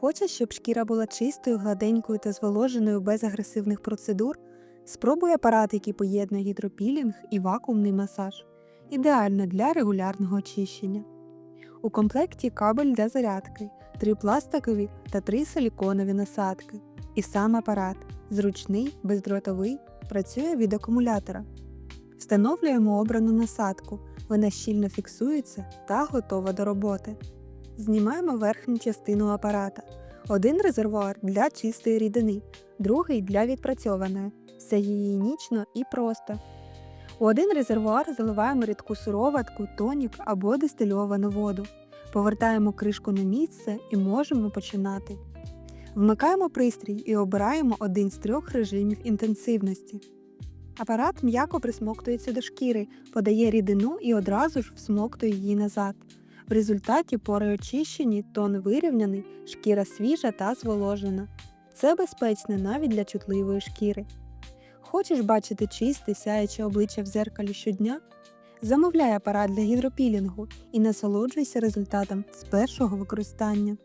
Хочеш, щоб шкіра була чистою, гладенькою та зволоженою без агресивних процедур? Спробуй апарат, який поєднує гідропілінг і вакуумний масаж. Ідеально для регулярного очищення. У комплекті кабель для зарядки, три пластикові та три силіконові насадки. І сам апарат зручний, бездротовий, працює від акумулятора. Встановлюємо обрану насадку, вона щільно фіксується та готова до роботи. Знімаємо верхню частину апарата. Один резервуар для чистої рідини, другий для відпрацьованої. Все гігієнічно і просто. У один резервуар заливаємо рідку сироватку, тонік або дистильовану воду. Повертаємо кришку на місце і можемо починати. Вмикаємо пристрій і обираємо один з трьох режимів інтенсивності. Апарат м'яко присмоктується до шкіри, подає рідину і одразу ж всмоктує її назад. В результаті пори очищені, тон вирівняний, шкіра свіжа та зволожена. Це безпечно навіть для чутливої шкіри. Хочеш бачити чисте, сяюче обличчя в зеркалі щодня? Замовляй апарат для гідропілінгу і насолоджуйся результатом з першого використання.